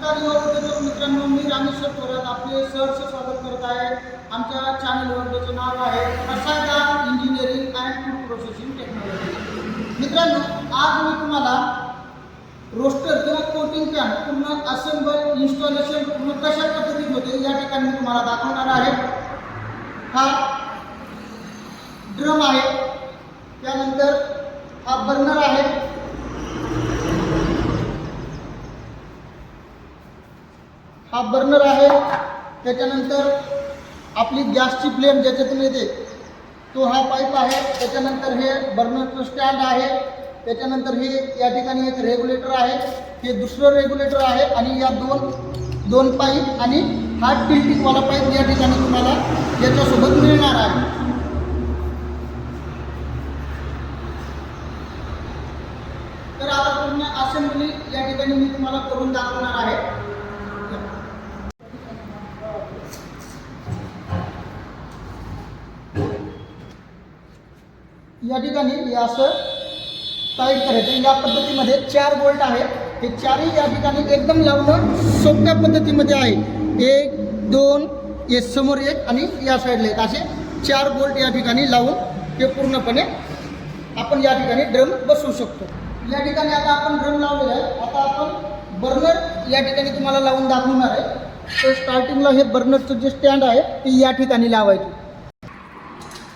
नमस्कार युवा मित्रांनो मी रामेश्वर थोरात आपले सहर्ष स्वागत करत आहे. आमच्या चॅनलवर त्याचं नाव आहे Prasada engineering and food processing technology मित्रांनो आज मी तुम्हाला रोस्टर किंवा कोटिंग पॅन पूर्ण असेंबल इन्स्टॉलेशन पूर्ण कशा पद्धतीत होते या ठिकाणी मी तुम्हाला दाखवणार आहे. हा ड्रम आहे. त्यानंतर हा बर्नर आहे. हा बर्नर आहे. त्याच्यानंतर आपली गॅसची फ्लेम ज्याच्यातून येते तो हा पाईप आहे. त्याच्यानंतर हे बर्नरचं स्टँड आहे. त्याच्यानंतर हे या ठिकाणी एक रेग्युलेटर आहे. हे दुसरं रेग्युलेटर आहे आणि या दोन दोन पाईप आणि हा टिल्टिंगवाला पाईप या ठिकाणी तुम्हाला याच्यासोबत मिळणार आहे. तर आता पूर्ण असेंब्ली या ठिकाणी मी तुम्हाला करून दाखवणार आहे. या ठिकाणी हे असं टाईट करायचं. या पद्धतीमध्ये चार बोल्ट आहेत. हे चारही या ठिकाणी एकदम लावणं सोप्या पद्धतीमध्ये आहे. एक दोन हे समोर एक आणि या साईडला एक. असे चार बोल्ट या ठिकाणी लावून ते पूर्णपणे आपण या ठिकाणी ड्रम बसवू शकतो. या ठिकाणी आता आपण ड्रम लावलेला आहे. आता आपण बर्नर या ठिकाणी तुम्हाला लावून दाखवणार आहे. तर स्टार्टिंगला हे बर्नरचं जे स्टँड आहे ते या ठिकाणी लावायचं.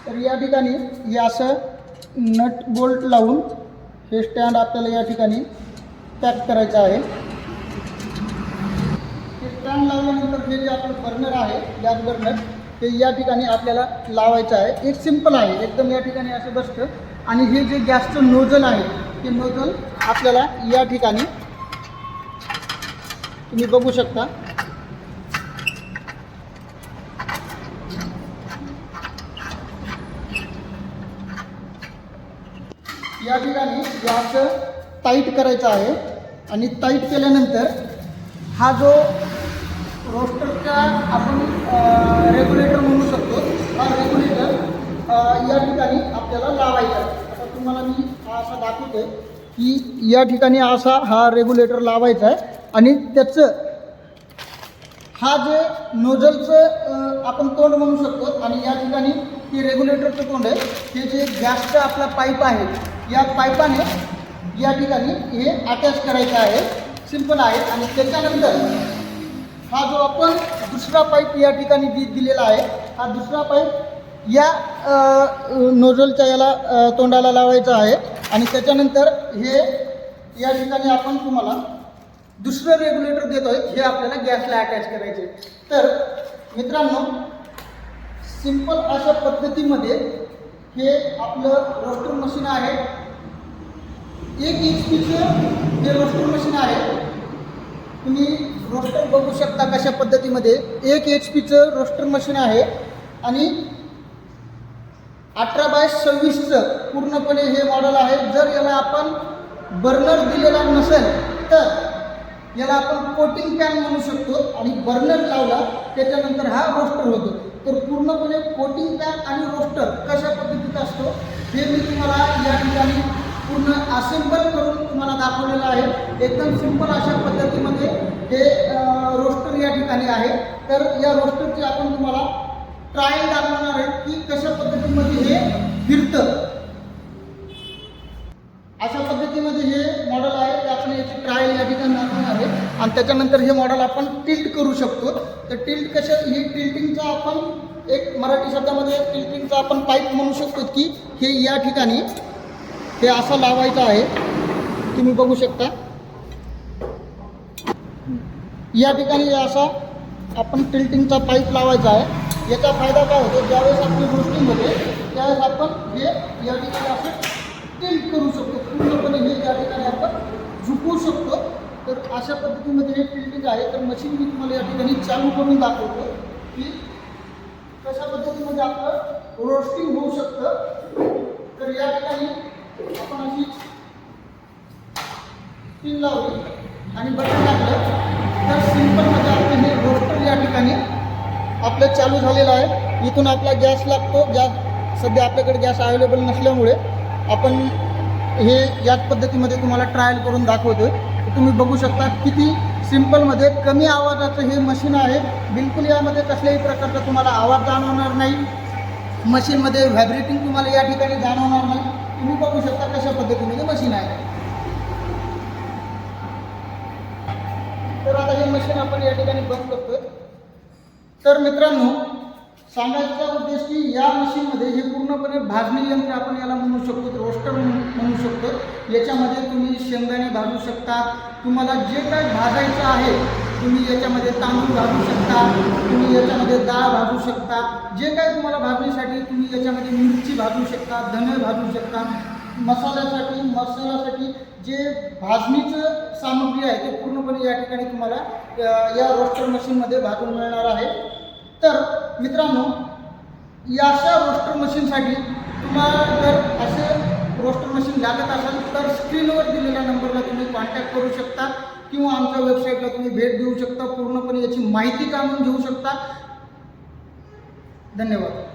तर या ठिकाणी हे असं नट बोल्ट लावून हे स्टँड आपल्याला या ठिकाणी पॅक करायचं आहे. हे स्टँड लावल्यानंतर हे जे आपलं बर्नर आहे गॅस बर्नर ते या ठिकाणी आपल्याला लावायचं आहे. एक सिंपल आहे एकदम या ठिकाणी असं बसतं. आणि हे जे गॅसचं नोझल आहे ते नोझल आपल्याला या ठिकाणी तुम्ही बघू शकता. या ठिकाणी गॅस टाईट करायचा आहे आणि टाईट केल्यानंतर हा जो रोस्टरचा आपण रेग्युलेटर म्हणू शकतो हा रेग्युलेटर या ठिकाणी आपल्याला लावायचा आहे. आता तुम्हाला मी असं असा दाखवतोय की या ठिकाणी असा हा रेग्युलेटर लावायचा आहे आणि त्याचं हा जे नोझलचं आपण तोंड म्हणू शकतो आणि या ठिकाणी हे रेग्युलेटरचं तोंड आहे. हे जे गॅसचा आपला पाईप आहे या पाईपाने या ठिकाणी हे अटॅच करायचं आहे. सिंपल आहे. आणि त्याच्यानंतर हा जो आपण दुसरा पाईप या ठिकाणी दि दिलेला आहे हा दुसरा पाईप या नोझलच्या याला तोंडाला लावायचा आहे. आणि त्याच्यानंतर हे या ठिकाणी आपण तुम्हाला दुसरं रेग्युलेटर देतोय. हे आपल्याला गॅसला अटॅच करायचे तर मित्रांनो सिंपल अशा पद्धतीमध्ये हे आपलं रोस्टर मशीन आहे. एक एच पीचं हे रोस्टर मशीन आहे. तुम्ही रोस्टर बघू शकता कशा पद्धतीमध्ये. एक एच पीचं रोस्टर मशीन आहे. आणि अठरा बाय सव्वीसचं पूर्णपणे हे मॉडेल आहे. जर याला आपण बर्नर दिलेला नसेल तर याला आपण कोटिंग पॅन म्हणू शकतो. आणि बर्नर लावला त्याच्यानंतर हा रोस्टर होतो. तर पूर्णपणे कोटिंग पॅक आणि रोस्टर कशा पद्धतीचा असतो हे मी तुम्हाला या ठिकाणी पूर्ण असेंबल करून तुम्हाला दाखवलेलं आहे. एकदम सिंपल अशा पद्धतीमध्ये हे रोस्टर या ठिकाणी आहे. तर या रोस्टरची आपण तुम्हाला ट्रायल दाखव आणि त्याच्यानंतर हे मॉडेल आपण टिल्ट करू शकतो. तर टिल्ट कशा ही टिल्टिंगचा आपण एक मराठी शब्दामध्ये टिल्टिंगचा आपण पाईप म्हणू शकतो की हे या ठिकाणी हे असं लावायचं आहे. तुम्ही बघू शकता. या ठिकाणी हे असा आपण टिल्टिंगचा पाईप लावायचा आहे. याचा फायदा काय होतो? ज्यावेळेस आपली रोस्टिंग होते त्यावेळेस आपण हे या ठिकाणी असं टिल्ट करू शकतो. पूर्णपणे हे या ठिकाणी आपण अशा पद्धतीमध्ये हे प्रिंटिंग आहे. तर मशीन मी तुम्हाला या ठिकाणी चालू करून दाखवतो की कशा पद्धतीमध्ये आपलं रोस्टिंग होऊ शकतं. तर या ठिकाणी आपण अशी पिन लावली आणि बटन टाकलं. तर सिंपलमध्ये आपलं हे रोस्टर या ठिकाणी आपलं चालू झालेलं आहे. इथून आपला गॅस लागतो. गॅस सध्या आपल्याकडे गॅस अवेलेबल नसल्यामुळे आपण हे याच पद्धतीमध्ये तुम्हाला ट्रायल करून दाखवतोय. तुम्ही बघू शकता किती सिम्पलमध्ये कमी आवाजाचं हे मशीन आहे. बिलकुल यामध्ये कसल्याही प्रकारचा तुम्हाला आवाज जाणवणार नाही. मशीनमध्ये व्हायब्रेटिंग तुम्हाला या ठिकाणी जाणवणार नाही. तुम्ही बघू शकता कशा पद्धतीने हे मशीन आहे. तर आता हे मशीन आपण या ठिकाणी बंद करतोय. तर मित्रांनो सांगायचा उद्देश की या मशीनमध्ये हे पूर्णपणे भाजणी यंत्र आपण याला म्हणू शकतो रोस्टर म्हणू शकतो. याच्यामध्ये तुम्ही शेंगदाणे भाजू शकता. तुम्हाला जे काय भाजायचं आहे तुम्ही याच्यामध्ये तांदूळ भाजू शकता. तुम्ही याच्यामध्ये डाळ भाजू शकता. जे काय तुम्हाला भाजणीसाठी तुम्ही याच्यामध्ये मिरची भाजू शकता धने भाजू शकता. मसाल्यासाठी मसाल्यासाठी जे भाजणीचं सामग्री आहे ते पूर्णपणे या ठिकाणी तुम्हाला या रोस्टर मशीनमध्ये भाजून मिळणार आहे. तर मित्रांनो या अशा रोस्टर मशीनसाठी तुम्हाला जर असे रोस्टर मशीन लागत असेल तर स्क्रीनवर दिलेल्या नंबरला तुम्ही कॉन्टॅक्ट करू शकता किंवा आमच्या वेबसाईटला तुम्ही भेट देऊ शकता. पूर्णपणे याची माहिती जाणून घेऊ शकता. धन्यवाद.